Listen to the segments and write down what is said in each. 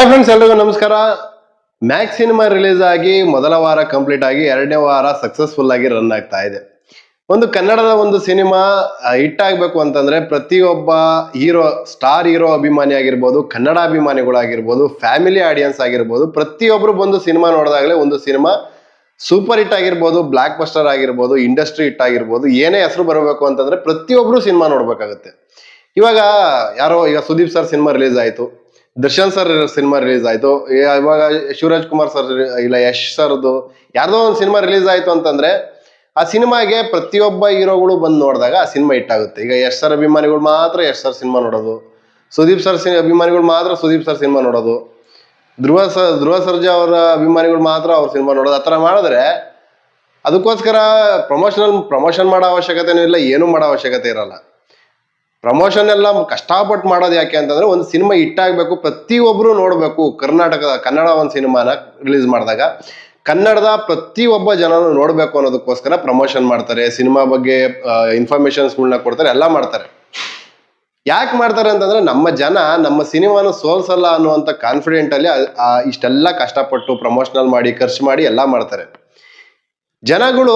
Hi friends ಎಲ್ರಿಗೂ ನಮಸ್ಕಾರ. Max cinema release ಆಗಿ ಮೊದಲ ವಾರ ಕಂಪ್ಲೀಟ್ ಆಗಿ ಎರಡನೇ ವಾರ ಸಕ್ಸಸ್ಫುಲ್ ಆಗಿ ರನ್ ಆಗ್ತಾ ಇದೆ. ಒಂದು ಕನ್ನಡದ ಒಂದು ಸಿನಿಮಾ ಹಿಟ್ ಆಗಬೇಕು ಅಂತಂದ್ರೆ ಪ್ರತಿಯೊಬ್ಬ ಹೀರೋ ಸ್ಟಾರ್ ಹೀರೋ ಅಭಿಮಾನಿ ಆಗಿರ್ಬೋದು, ಕನ್ನಡ ಅಭಿಮಾನಿಗಳಾಗಿರ್ಬೋದು ಫ್ಯಾಮಿಲಿ ಆಡಿಯನ್ಸ್ ಆಗಿರ್ಬೋದು ಪ್ರತಿಯೊಬ್ಬರು ಬಂದು ಸಿನಿಮಾ ನೋಡಿದಾಗಲೇ ಒಂದು ಸಿನಿಮಾ ಸೂಪರ್ ಹಿಟ್ ಆಗಿರ್ಬೋದು ಬ್ಲಾಕ್ ಬಸ್ಟರ್ ಆಗಿರ್ಬೋದು ಇಂಡಸ್ಟ್ರಿ ಹಿಟ್ ಆಗಿರ್ಬೋದು, ಏನೇ ಹೆಸರು ಬರಬೇಕು ಅಂತಂದ್ರೆ ಪ್ರತಿಯೊಬ್ಬರು ಸಿನಿಮಾ ನೋಡಬೇಕಾಗುತ್ತೆ. ಇವಾಗ, ಯಾರೋ, ಈಗ ಸುದೀಪ್ ಸರ್ ಸಿನಿಮಾ ರಿಲೀಸ್ ಆಯ್ತು. ದರ್ಶನ್ ಸರ್ ಸಿನಿಮಾ ರಿಲೀಸ್ ಆಯ್ತು. ಇವಾಗ ಶಿವರಾಜ್ ಕುಮಾರ್ ಸರ್, ಇಲ್ಲ ಯಶ್ ಸರ್ದು, ಯಾರ್ದೋ ಒಂದು ಸಿನಿಮಾ ರಿಲೀಸ್ ಆಯ್ತು ಅಂತಂದ್ರೆ ಆ ಸಿನಿಮಾಗೆ ಪ್ರತಿಯೊಬ್ಬ ಹೀರೋಗಳು ಬಂದು ನೋಡಿದಾಗ ಆ ಸಿನಿಮಾ ಹಿಟ್ ಆಗುತ್ತೆ. ಈಗ ಯಶ್ ಸರ್ ಅಭಿಮಾನಿಗಳು ಮಾತ್ರ ಯಶ್ ಸರ್ ಸಿನಿಮಾ ನೋಡೋದು. ಸುದೀಪ್ ಸರ್ ಅಭಿಮಾನಿಗಳು ಮಾತ್ರ ಸುದೀಪ್ ಸರ್ ಸಿನಿಮಾ ನೋಡೋದು. ಧ್ರುವ ಸರ್, ಧ್ರುವ ಸರ್ಜಾ ಅವರ ಅಭಿಮಾನಿಗಳು ಮಾತ್ರ ಅವ್ರ ಸಿನಿಮಾ ನೋಡೋದು. ಆ ಥರ ಮಾಡಿದ್ರೆ ಅದಕ್ಕೋಸ್ಕರ ಪ್ರಮೋಷನಲ್ ಪ್ರಮೋಷನ್ ಮಾಡೋ ಅವಶ್ಯಕತೆನೂ ಇಲ್ಲ, ಏನೂ ಮಾಡೋ ಅವಶ್ಯಕತೆ ಇರಲ್ಲ. ಪ್ರಮೋಷನ್ ಎಲ್ಲ ಕಷ್ಟಪಟ್ಟು ಮಾಡೋದು ಯಾಕೆ ಅಂತಂದ್ರೆ ಒಂದು ಸಿನಿಮಾ ಹಿಟ್ಟಾಗಬೇಕು ಪ್ರತಿಯೊಬ್ಬರು ನೋಡಬೇಕು. ಕರ್ನಾಟಕದ, ಕನ್ನಡ ಒಂದು ಸಿನಿಮಾನ ರಿಲೀಸ್ ಮಾಡಿದಾಗ ಕನ್ನಡದ ಪ್ರತಿಯೊಬ್ಬ ಜನನು ನೋಡಬೇಕು ಅನ್ನೋದಕ್ಕೋಸ್ಕರ ಪ್ರಮೋಷನ್ ಮಾಡ್ತಾರೆ. ಸಿನಿಮಾ ಬಗ್ಗೆ ಇನ್ಫಾರ್ಮೇಶನ್ಸ್ಗಳನ್ನ ಕೊಡ್ತಾರೆ, ಎಲ್ಲ ಮಾಡ್ತಾರೆ. ಯಾಕೆ ಮಾಡ್ತಾರೆ ಅಂತಂದ್ರೆ ನಮ್ಮ ಜನ ನಮ್ಮ ಸಿನಿಮಾನ ಸೋಲ್ಸಲ್ಲ ಅನ್ನುವಂಥ ಕಾನ್ಫಿಡೆಂಟ್ ಅಲ್ಲಿ, ಆ- ಆ, ಇಷ್ಟೆಲ್ಲ ಕಷ್ಟಪಟ್ಟು ಪ್ರಮೋಷನಲ್ ಮಾಡಿ, ಖರ್ಚು ಮಾಡಿ ಎಲ್ಲ ಮಾಡ್ತಾರೆ. ಜನಗಳು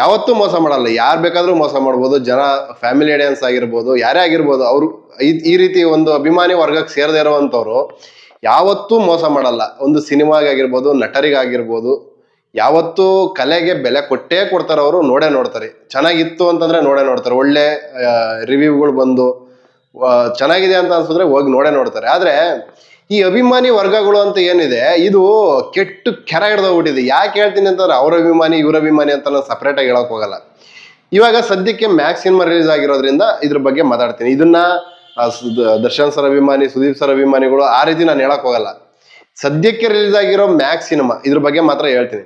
ಯಾವತ್ತೂ ಮೋಸ ಮಾಡಲ್ಲ. ಯಾರು ಬೇಕಾದರೂ ಮೋಸ ಮಾಡ್ಬೋದು. ಜನ ಫ್ಯಾಮಿಲಿ ಆಡಿಯನ್ಸ್ ಆಗಿರ್ಬೋದು, ಯಾರೇ ಆಗಿರ್ಬೋದು, ಅವರು ಈ ರೀತಿ ಒಂದು ಅಭಿಮಾನಿ ವರ್ಗಕ್ಕೆ ಸೇರದೇ ಇರೋವಂಥವ್ರು ಯಾವತ್ತೂ ಮೋಸ ಮಾಡಲ್ಲ. ಒಂದು ಸಿನಿಮಾಗಾಗಿರ್ಬೋದು ನಟರಿಗಾಗಿರ್ಬೋದು ಯಾವತ್ತೂ ಕಲೆಗೆ ಬೆಲೆ ಕೊಟ್ಟೇ ಕೊಡ್ತಾರೆ ಅವರು, ನೋಡೇ ನೋಡ್ತಾರೆ. ಚೆನ್ನಾಗಿತ್ತು ಅಂತಂದ್ರೆ ನೋಡೇ ನೋಡ್ತಾರೆ. ಒಳ್ಳೆ ರಿವ್ಯೂಗಳು ಬಂದು ಚೆನ್ನಾಗಿದೆ ಅಂತ ಅನ್ಸಿದ್ರೆ ಹೋಗಿ ನೋಡೇ ನೋಡ್ತಾರೆ. ಆದ್ರೆ ಈ ಅಭಿಮಾನಿ ವರ್ಗಗಳು ಅಂತ ಏನಿದೆ, ಇದು ಕೆಟ್ಟು ಕೆರ ಹಿಡ್ದೋಗ್ಬಿಟ್ಟಿದೆ. ಯಾಕೆ ಹೇಳ್ತೀನಿ ಅಂತಂದ್ರೆ, ಅವ್ರ ಅಭಿಮಾನಿ, ಇವ್ರ ಅಭಿಮಾನಿ ಅಂತ ನಾನು ಸಪ್ರೇಟಾಗಿ ಹೇಳಕ್ ಹೋಗಲ್ಲ. ಇವಾಗ ಸದ್ಯಕ್ಕೆ ಮ್ಯಾಕ್ಸ್ ಸಿನಿಮಾ ರಿಲೀಸ್ ಆಗಿರೋದ್ರಿಂದ ಇದ್ರ ಬಗ್ಗೆ ಮಾತಾಡ್ತೀನಿ. ಇದನ್ನ ದರ್ಶನ್ ಸರ್ ಅಭಿಮಾನಿ, ಸುದೀಪ್ ಸರ್ ಅಭಿಮಾನಿಗಳು ಆ ರೀತಿ ನಾನು ಹೇಳಕ್ ಹೋಗಲ್ಲ. ಸದ್ಯಕ್ಕೆ ರಿಲೀಸ್ ಆಗಿರೋ ಮ್ಯಾಕ್ಸ್ ಸಿನಿಮಾ ಇದ್ರ ಬಗ್ಗೆ ಮಾತ್ರ ಹೇಳ್ತೀನಿ.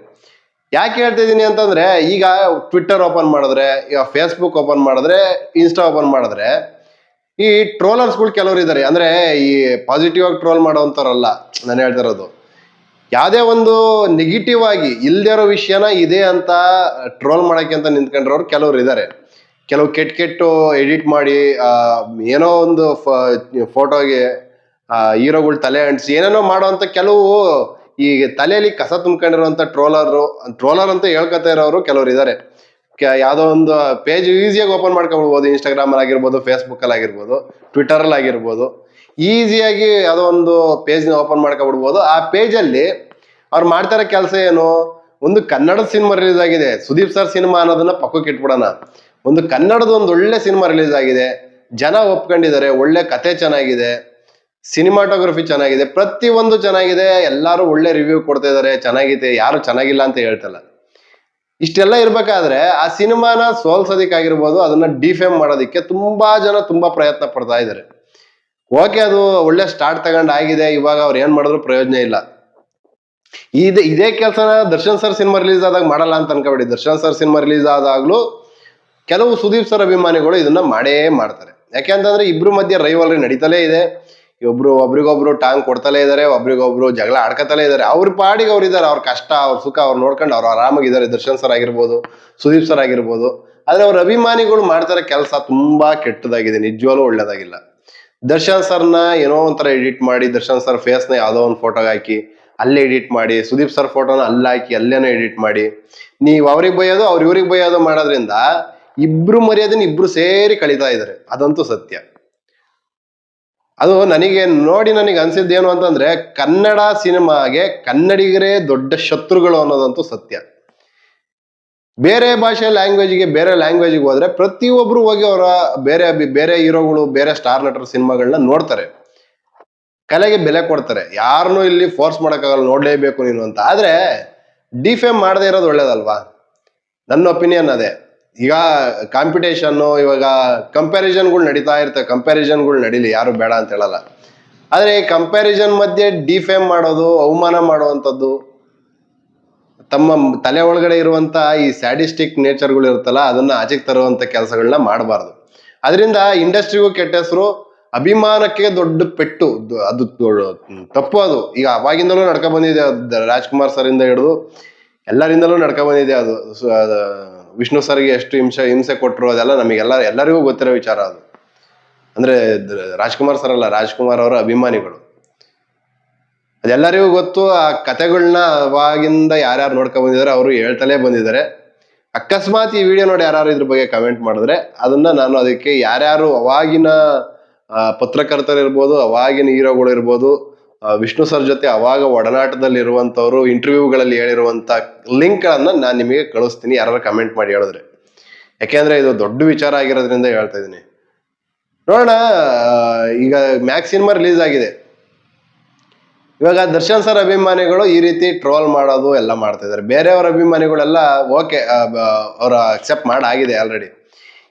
ಯಾಕೆ ಹೇಳ್ತಾ ಇದ್ದೀನಿ ಅಂತಂದ್ರೆ, ಈಗ ಟ್ವಿಟ್ಟರ್ ಓಪನ್ ಮಾಡಿದ್ರೆ, ಈಗ ಫೇಸ್ಬುಕ್ ಓಪನ್ ಮಾಡಿದ್ರೆ ಇನ್ಸ್ಟಾ ಓಪನ್ ಮಾಡಿದ್ರೆ ಈ ಟ್ರೋಲರ್ಸ್ಗಳು ಕೆಲವರು ಇದ್ದಾರೆ ಅಂದ್ರೆ ಈ ಪಾಸಿಟಿವ್ ಆಗಿ ಟ್ರೋಲ್ ಮಾಡೋವಂಥವ್ರಲ್ಲ ನಾನು ಹೇಳ್ತಾ ಇರೋದು ಯಾವುದೇ ಒಂದು ನೆಗೆಟಿವ್ ಆಗಿ ಇಲ್ದೇ ಇರೋ ವಿಷಯನ ಇದೆ ಅಂತ ಟ್ರೋಲ್ ಮಾಡಕ್ಕೆ ಅಂತ ನಿಂತ್ಕೊಂಡಿರೋರು ಕೆಲವರು ಇದ್ದಾರೆ ಕೆಲವು ಕೆಟ್ಟ ಕೆಟ್ಟು ಎಡಿಟ್ ಮಾಡಿ ಏನೋ ಒಂದು ಫೋಟೋಗೆ ಹೀರೋಗಳು ತಲೆ ಅಂಟಿಸಿ ಏನೇನೋ ಮಾಡೋವಂಥ ಕೆಲವು ಈ ತಲೆಯಲ್ಲಿ ಕಸ ತುಂಬ್ಕೊಂಡಿರುವಂಥ ಟ್ರೋಲರು ಟ್ರೋಲರ್ ಅಂತ ಹೇಳ್ಕೊತಾ ಇರೋರು ಕೆಲವರು ಇದ್ದಾರೆ ಯಾವುದೋ ಒಂದು ಪೇಜ್ ಈಸಿಯಾಗಿ ಓಪನ್ ಮಾಡ್ಕೊಬಿಡ್ಬೋದು. ಇನ್ಸ್ಟಾಗ್ರಾಮ್ ಅಲ್ಲಿ ಆಗಿರ್ಬೋದು ಫೇಸ್ಬುಕ್ ಅಲ್ಲಿ ಆಗಿರ್ಬೋದು ಟ್ವಿಟರ್ ಅಲ್ಲಿ ಆಗಿರ್ಬೋದು. ಈಸಿಯಾಗಿ ಯಾವುದೋ ಒಂದು ಪೇಜ್ನ ಓಪನ್ ಮಾಡ್ಕೊಬಿಡ್ಬೋದು. ಆ ಪೇಜಲ್ಲಿ ಅವ್ರು ಮಾಡ್ತಾರೋ ಕೆಲಸ ಏನು? ಒಂದು ಕನ್ನಡದ ಸಿನಿಮಾ ರಿಲೀಸ್ ಆಗಿದೆ. ಸುದೀಪ್ ಸರ್ ಸಿನಿಮಾ ಅನ್ನೋದನ್ನ ಪಕ್ಕಕ್ಕೆ ಇಟ್ಬಿಡೋಣ. ಒಂದು ಕನ್ನಡದ ಒಂದು ಒಳ್ಳೆ ಸಿನಿಮಾ ರಿಲೀಸ್ ಆಗಿದೆ. ಜನ ಒಪ್ಕೊಂಡಿದ್ದಾರೆ. ಒಳ್ಳೆ ಕತೆ ಚೆನ್ನಾಗಿದೆ. ಸಿನಿಮಾಟೋಗ್ರಫಿ ಚೆನ್ನಾಗಿದೆ. ಪ್ರತಿಯೊಂದು ಚೆನ್ನಾಗಿದೆ. ಎಲ್ಲರೂ ಒಳ್ಳೆ ರಿವ್ಯೂ ಕೊಡ್ತಾ ಇದ್ದಾರೆ. ಚೆನ್ನಾಗಿದೆ ಯಾರು ಚೆನ್ನಾಗಿಲ್ಲ ಅಂತ ಹೇಳ್ತಲ್ಲ. ಇಷ್ಟೆಲ್ಲ ಇರ್ಬೇಕಾದ್ರೆ ಆ ಸಿನಿಮಾನ ಸೋಲ್ಸೋದಿಕ್ಕಾಗಿರ್ಬೋದು, ಅದನ್ನ ಡಿಫೇಮ್ ಮಾಡೋದಕ್ಕೆ ತುಂಬಾ ಜನ ತುಂಬಾ ಪ್ರಯತ್ನ ಪಡ್ತಾ ಇದ್ದಾರೆ. ಓಕೆ, ಅದು ಒಳ್ಳೆ ಸ್ಟಾರ್ಟ್ ತಗೊಂಡ್ ಆಗಿದೆ, ಇವಾಗ ಅವ್ರು ಏನ್ ಮಾಡಿದ್ರು ಪ್ರಯೋಜನ ಇಲ್ಲ. ಇದೇ ಇದೇ ಕೆಲಸನ ದರ್ಶನ್ ಸರ್ ಸಿನಿಮಾ ರಿಲೀಸ್ ಆದಾಗ ಮಾಡಲ್ಲ ಅಂತ ಅನ್ಕೋಬೇಡಿ. ದರ್ಶನ್ ಸರ್ ಸಿನಿಮಾ ರಿಲೀಸ್ ಆದಾಗ್ಲೂ ಕೆಲವು ಸುದೀಪ್ ಸರ್ ಅಭಿಮಾನಿಗಳು ಇದನ್ನ ಮಾಡೇ ಮಾಡ್ತಾರೆ. ಯಾಕೆಂತಂದ್ರೆ ಇಬ್ರು ಮಧ್ಯೆ ರೈವಲ್ರಿ ನಡೀತಲೇ ಇದೆ. ಒಬ್ರು, ಒಬ್ರಿಗೊಬ್ರು ಟಾಂಗ್ ಕೊಡ್ತಲೇ ಇದಾರೆ, ಒಬ್ರಿಗೊಬ್ರು ಜಗಳ ಆಡ್ಕತಲೇ ಇದಾರೆ. ಅವ್ರ ಪಾಡಿಗೆ ಅವ್ರು ಇದಾರೆ, ಅವ್ರ ಕಷ್ಟ, ಅವ್ರ ಸುಖ ಅವ್ರು ನೋಡ್ಕೊಂಡು ಅವ್ರು ಆರಾಮಾಗಿದ್ದಾರೆ ದರ್ಶನ್ ಸರ್ ಆಗಿರ್ಬೋದು, ಸುದೀಪ್ ಸರ್ ಆಗಿರ್ಬೋದು. ಆದ್ರೆ ಅವ್ರ ಅಭಿಮಾನಿಗಳು ಮಾಡ್ತಾರೆ ಕೆಲಸ ತುಂಬಾ ಕೆಟ್ಟದಾಗಿದೆ, ನಿಜವಾಗ್ಲೂ ಒಳ್ಳೇದಾಗಿಲ್ಲ. ದರ್ಶನ್ ಸರ್ನ ಏನೋ ಒಂಥರ ಎಡಿಟ್ ಮಾಡಿ, ದರ್ಶನ್ ಸರ್ ಫೇಸ್ನ ಯಾವುದೋ ಒಂದು ಫೋಟೋ ಹಾಕಿ, ಅಲ್ಲೇ ಎಡಿಟ್ ಮಾಡಿ, ಸುದೀಪ್ ಸರ್ ಫೋಟೋನ ಅಲ್ಲಿ ಹಾಕಿ, ಅಲ್ಲೇನೋ ಎಡಿಟ್ ಮಾಡಿ. ನೀವು ಅವ್ರಿಗೆ ಬೈಯೋದು ಅವ್ರ ಇವ್ರಿಗೆ ಬೈಯೋದು ಮಾಡೋದ್ರಿಂದ ಇಬ್ರು ಮರ್ಯಾದನ್ನ ಇಬ್ರು ಸೇರಿ ಕಳೀತಾ ಇದ್ದಾರೆ ಅದಂತೂ ಸತ್ಯ. ಅದು ನನಗೆ ನೋಡಿ ನನಗೆ ಅನ್ಸಿದ್ದೇನು ಅಂತಂದ್ರೆ ಕನ್ನಡ ಸಿನಿಮಾಗೆ ಕನ್ನಡಿಗರೇ ದೊಡ್ಡ ಶತ್ರುಗಳು ಅನ್ನೋದಂತೂ ಸತ್ಯ. ಬೇರೆ ಭಾಷೆ ಲ್ಯಾಂಗ್ವೇಜ್ಗೆ ಬೇರೆ ಲ್ಯಾಂಗ್ವೇಜ್ಗೆ ಹೋದ್ರೆ ಪ್ರತಿಯೊಬ್ಬರು ಹೋಗಿ ಅವರ ಬೇರೆ ಬೇರೆ ಹೀರೋಗಳು, ಬೇರೆ ಸ್ಟಾರ್ ನಟರ ಸಿನಿಮಾಗಳನ್ನ ನೋಡ್ತಾರೆ. ಕಲೆಗೆ ಬೆಲೆ ಕೊಡ್ತಾರೆ. ಯಾರನ್ನೂ ಇಲ್ಲಿ ಫೋರ್ಸ್ ಮಾಡೋಕ್ಕಾಗಲ್ಲ, ನೋಡಲೇಬೇಕು ನೀನು ಅಂತ. ಆದರೆ ಡಿಫೇಮ್ ಮಾಡದೇ ಇರೋದು ಒಳ್ಳೇದಲ್ವಾ? ನನ್ನ ಒಪಿನಿಯನ್ ಅದೇ. ಈಗ ಕಾಂಪಿಟೇಷನ್ನು ಇವಾಗ ಕಂಪ್ಯಾರಿಸನ್ಗಳು ನಡೀತಾ ಇರ್ತವೆ ಕಂಪ್ಯಾರಿಸನ್ಗಳು ನಡೀಲಿ, ಯಾರು ಬೇಡ ಅಂತ ಹೇಳಲ್ಲ. ಆದರೆ ಈ ಕಂಪ್ಯಾರಿಸನ್ ಮಧ್ಯೆ ಡಿಫೇಮ್ ಮಾಡೋದು, ಅವಮಾನ ಮಾಡುವಂಥದ್ದು, ತಮ್ಮ ತಲೆ ಒಳಗಡೆ ಇರುವಂಥ ಈ ಸ್ಯಾಡಿಸ್ಟಿಕ್ ನೇಚರ್ಗಳು ಇರುತ್ತಲ್ಲ, ಅದನ್ನು ಆಚೆಗೆ ತರುವಂಥ ಕೆಲಸಗಳನ್ನ ಮಾಡಬಾರ್ದು. ಅದರಿಂದ ಇಂಡಸ್ಟ್ರಿಗೂ ಕೆಟ್ಟ ಹೆಸರು, ಅಭಿಮಾನಕ್ಕೆ ದೊಡ್ಡ ಪೆಟ್ಟು. ಅದು ತಪ್ಪು ಅದು. ಈಗ ಅವಾಗಿಂದಲೂ ನಡ್ಕೊ ಬಂದಿದೆ ರಾಜ್ಕುಮಾರ್ ಸರಿಂದ ಹಿಡಿದು ಎಲ್ಲರಿಂದಲೂ ನಡ್ಕೊ ಬಂದಿದೆ ಅದು ವಿಷ್ಣು ಸರ್ಗೆ ಎಷ್ಟು ಹಿಂಸೆ ಹಿಂಸೆ ಕೊಟ್ಟರು ಅದೆಲ್ಲ ನಮಗೆಲ್ಲ ಎಲ್ಲರಿಗೂ ಗೊತ್ತಿರೋ ವಿಚಾರ ಅದು. ಅಂದ್ರೆ ರಾಜ್ಕುಮಾರ್ ಸರ್ ಅಲ್ಲ, ರಾಜ್ಕುಮಾರ್ ಅವರ ಅಭಿಮಾನಿಗಳು. ಅದೆಲ್ಲರಿಗೂ ಗೊತ್ತು, ಆ ಕತೆಗಳನ್ನ ಅವಾಗಿಂದ ಯಾರ್ಯಾರು ನೋಡ್ಕೊ ಬಂದಿದ್ದಾರೆ ಅವರು ಹೇಳ್ತಲೇ ಬಂದಿದ್ದಾರೆ. ಅಕಸ್ಮಾತ್ ಈ ವಿಡಿಯೋ ನೋಡಿ ಯಾರು ಇದ್ರ ಬಗ್ಗೆ ಕಮೆಂಟ್ ಮಾಡಿದ್ರೆ ಅದನ್ನ ನಾನು ಅದಕ್ಕೆ ಯಾರ್ಯಾರು ಅವಾಗಿನ ಪತ್ರಕರ್ತರು ಪತ್ರಕರ್ತರಿರ್ಬೋದು, ಅವಾಗಿನ ಹೀರೋಗಳು ಇರ್ಬೋದು ವಿಷ್ಣು ಸರ್ ಜೊತೆ ಅವಾಗ ಒಡನಾಟದಲ್ಲಿ ಇರುವಂತವರು ಇಂಟರ್ವ್ಯೂಗಳಲ್ಲಿ ಹೇಳಿರುವಂತ ಲಿಂಕ್ ಗಳನ್ನ ನಾನು ನಿಮಗೆ ಕಳಿಸ್ತೀನಿ. ಯಾರು ಕಮೆಂಟ್ ಮಾಡಿ ಹೇಳಿದ್ರೆ. ಯಾಕೆಂದ್ರೆ ಇದು ದೊಡ್ಡ ವಿಚಾರ ಆಗಿರೋದ್ರಿಂದ ಹೇಳ್ತಾ ಇದೀನಿ ನೋಡೋಣ ಈಗ ಮ್ಯಾಕ್ಸ್ ಸಿನಿಮಾ ರಿಲೀಸ್ ಆಗಿದೆ. ಇವಾಗ ದರ್ಶನ್ ಸರ್ ಅಭಿಮಾನಿಗಳು ಈ ರೀತಿ ಟ್ರೋಲ್ ಮಾಡೋದು ಎಲ್ಲ ಮಾಡ್ತಾ ಇದಾರೆ ಬೇರೆಯವರ ಅಭಿಮಾನಿಗಳೆಲ್ಲ ಓಕೆ ಅವರ ಅಕ್ಸೆಪ್ಟ್ ಮಾಡಾಗಿದೆ ಆಲ್ರೆಡಿ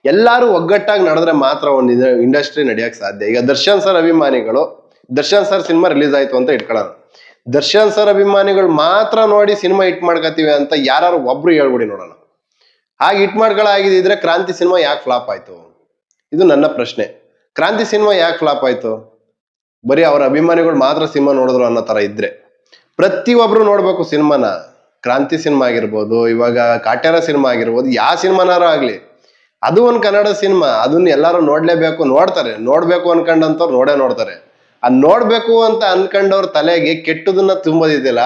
ಎಲ್ಲರೂ ಒಗ್ಗಟ್ಟಾಗಿ ನಡೆದ್ರೆ ಮಾತ್ರ ಒಂದು ಇಂಡಸ್ಟ್ರಿ ನಡೆಯಕ್ ಸಾಧ್ಯ. ಈಗ ದರ್ಶನ್ ಸರ್ ಅಭಿಮಾನಿಗಳು ದರ್ಶನ್ ಸರ್ ಸಿನಿಮಾ ರಿಲೀಸ್ ಆಯ್ತು ಅಂತ ಇಟ್ಕೊಳ್ಳೋಣ ದರ್ಶನ್ ಸರ್ ಅಭಿಮಾನಿಗಳು ಮಾತ್ರ ನೋಡಿ ಸಿನಿಮಾ ಹಿಟ್ ಮಾಡ್ಕೋತೀವಿ ಅಂತ ಯಾರು ಒಬ್ರು ಹೇಳ್ಬಿಡಿ ನೋಡೋಣ. ಹಾಗೆ ಹಿಟ್ ಮಾಡ್ಕೊಳ್ಳಾಗಿದ್ರೆ ಕ್ರಾಂತಿ ಸಿನಿಮಾ ಯಾಕೆ ಫ್ಲಾಪ್ ಆಯ್ತು? ಇದು ನನ್ನ ಪ್ರಶ್ನೆ. ಕ್ರಾಂತಿ ಸಿನಿಮಾ ಯಾಕೆ ಫ್ಲಾಪ್ ಆಯ್ತು? ಬರೀ ಅವರ ಅಭಿಮಾನಿಗಳು ಮಾತ್ರ ಸಿನಿಮಾ ನೋಡಿದ್ರು ಅನ್ನೋ ತರ ಇದ್ರೆ. ಪ್ರತಿಯೊಬ್ರು ನೋಡ್ಬೇಕು ಸಿನಿಮಾನ. ಕ್ರಾಂತಿ ಸಿನಿಮಾ ಆಗಿರ್ಬೋದು, ಇವಾಗ ಕಾಟ್ಯಾರ ಸಿನಿಮಾ ಆಗಿರ್ಬೋದು, ಯಾವ ಸಿನಿಮಾನಾರು ಆಗ್ಲಿ. ಅದು ಒಂದು ಕನ್ನಡ ಸಿನಿಮಾ, ಅದನ್ನ ಎಲ್ಲರೂ ನೋಡ್ಲೇಬೇಕು, ನೋಡ್ತಾರೆ. ನೋಡ್ಬೇಕು ಅನ್ಕೊಂಡಂತವ್ರು ನೋಡೇ ನೋಡ್ತಾರೆ. ಅದ್ ನೋಡ್ಬೇಕು ಅಂತ ಅನ್ಕೊಂಡವ್ರ ತಲೆಗೆ ಕೆಟ್ಟದನ್ನ ತುಂಬೋದಿದೆಯಲ್ಲ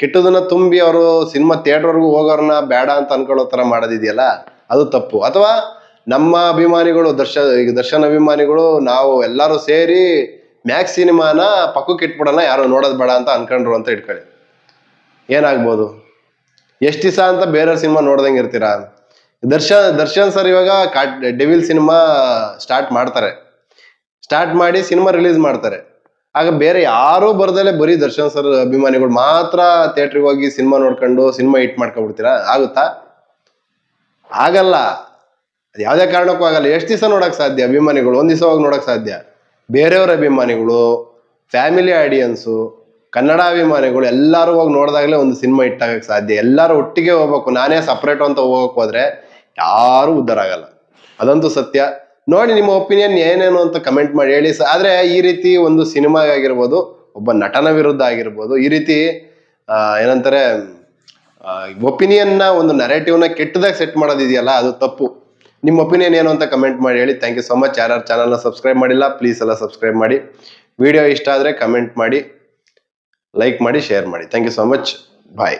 ಕೆಟ್ಟದನ್ನ ತುಂಬಿ ಅವರು ಸಿನಿಮಾ ಥಿಯೇಟರ್ವರೆಗೂ ಹೋಗೋರ್ನ ಬೇಡ ಅಂತ ಅನ್ಕೊಳ್ಳೋ ತರ ಮಾಡೋದಿದೆಯಲ್ಲ, ಅದು ತಪ್ಪು. ಅಥವಾ ನಮ್ಮ ಅಭಿಮಾನಿಗಳು ದರ್ಶನ್ ಈಗ ದರ್ಶನ್ ಅಭಿಮಾನಿಗಳು, ನಾವು ಎಲ್ಲರೂ ಸೇರಿ ಮ್ಯಾಕ್ಸ್ ಸಿನಿಮಾನ ಪಕ್ಕಕ್ಕೆ ಇಟ್ಬಿಡೋಣ, ಯಾರು ನೋಡೋದು ಬೇಡ ಅಂತ ಅನ್ಕೊಂಡ್ರು ಅಂತ ಇಟ್ಕೊಳ್ಳಿ. ಏನಾಗ್ಬೋದು? ಎಷ್ಟು ದಿವಸ ಅಂತ ಬೇರೆ ಸಿನಿಮಾ ನೋಡ್ದಂಗೆ ಇರ್ತೀರಾ? ದರ್ಶನ್ ದರ್ಶನ್ ಸರ್ ಇವಾಗ ಕಾಟ್ ಡೆವಿಲ್ ಸಿನಿಮಾ ಸ್ಟಾರ್ಟ್ ಮಾಡ್ತಾರೆ. ಸ್ಟಾರ್ಟ್ ಮಾಡಿ ಸಿನಿಮಾ ರಿಲೀಸ್ ಮಾಡ್ತಾರೆ. ಆಗ ಬೇರೆ ಯಾರೂ ಬರ್ದಲೆ ಬರೀ ದರ್ಶನ್ ಸರ್ ಅಭಿಮಾನಿಗಳು ಮಾತ್ರ ಥಿಯೇಟ್ರಿಗೆ ಹೋಗಿ ಸಿನಿಮಾ ನೋಡ್ಕೊಂಡು ಸಿನಿಮಾ ಹಿಟ್ ಮಾಡ್ಕೊಬಿಡ್ತೀರಾ ಆಗುತ್ತಾ? ಆಗಲ್ಲ. ಅದು ಯಾವುದೇ ಕಾರಣಕ್ಕೂ ಆಗಲ್ಲ. ಎಷ್ಟು ದಿವಸ ನೋಡಕ್ ಸಾಧ್ಯ ಅಭಿಮಾನಿಗಳು? ಒಂದು ದಿವಸ ಹೋಗಿ ನೋಡಕ್ ಸಾಧ್ಯ? ಬೇರೆಯವ್ರ ಅಭಿಮಾನಿಗಳು, ಫ್ಯಾಮಿಲಿ ಆಡಿಯನ್ಸು, ಕನ್ನಡ ಅಭಿಮಾನಿಗಳು ಎಲ್ಲರೂ ಹೋಗಿ ನೋಡಿದಾಗಲೇ ಒಂದು ಸಿನಿಮಾ ಇಟ್ಟಾಗಕ್ಕೆ ಸಾಧ್ಯ. ಎಲ್ಲರೂ ಒಟ್ಟಿಗೆ ಹೋಗ್ಬೇಕು. ನಾನೇ ಸಪ್ರೇಟ್ ಅಂತ ಹೋಗಕ್ ಹೋದ್ರೆ ಯಾರು ಉದ್ಧಾರ ಆಗಲ್ಲ. ಅದಂತೂ ಸತ್ಯ. ನೋಡಿ ನಿಮ್ಮ ಒಪಿನಿಯನ್ ಏನೇನು ಅಂತ ಕಮೆಂಟ್ ಮಾಡಿ ಹೇಳಿ ಸ- ಆದ್ರೆ ಈ ರೀತಿ ಒಂದು ಸಿನಿಮಾ ಆಗಿರ್ಬೋದು, ಒಬ್ಬ ನಟನ ವಿರುದ್ಧ ಆಗಿರ್ಬೋದು, ಈ ರೀತಿ ಏನಂತಾರೆ ಒಪಿನಿಯನ್ನ ಒಂದು ನರೇಟಿವ್ನ ಕೆಟ್ಟದಾಗ ಸೆಟ್ ಮಾಡೋದಿದೆಯಲ್ಲ, ಅದು ತಪ್ಪು. ನಿಮ್ಮ ಒಪಿನಿಯನ್ ಏನು ಅಂತ ಕಮೆಂಟ್ ಮಾಡಿ ಹೇಳಿ. ಥ್ಯಾಂಕ್ ಯು ಸೊ ಮಚ್ ಯಾರ್ಯಾರು ಚಾನಲ್ನ ಸಬ್ಸ್ಕ್ರೈಬ್ ಮಾಡಿಲ್ಲ ಪ್ಲೀಸ್ ಎಲ್ಲ ಸಬ್ಸ್ಕ್ರೈಬ್ ಮಾಡಿ. ವಿಡಿಯೋ ಇಷ್ಟ ಆದರೆ ಕಮೆಂಟ್ ಮಾಡಿ ಲೈಕ್ ಮಾಡಿ ಶೇರ್ ಮಾಡಿ. Thank you so much bye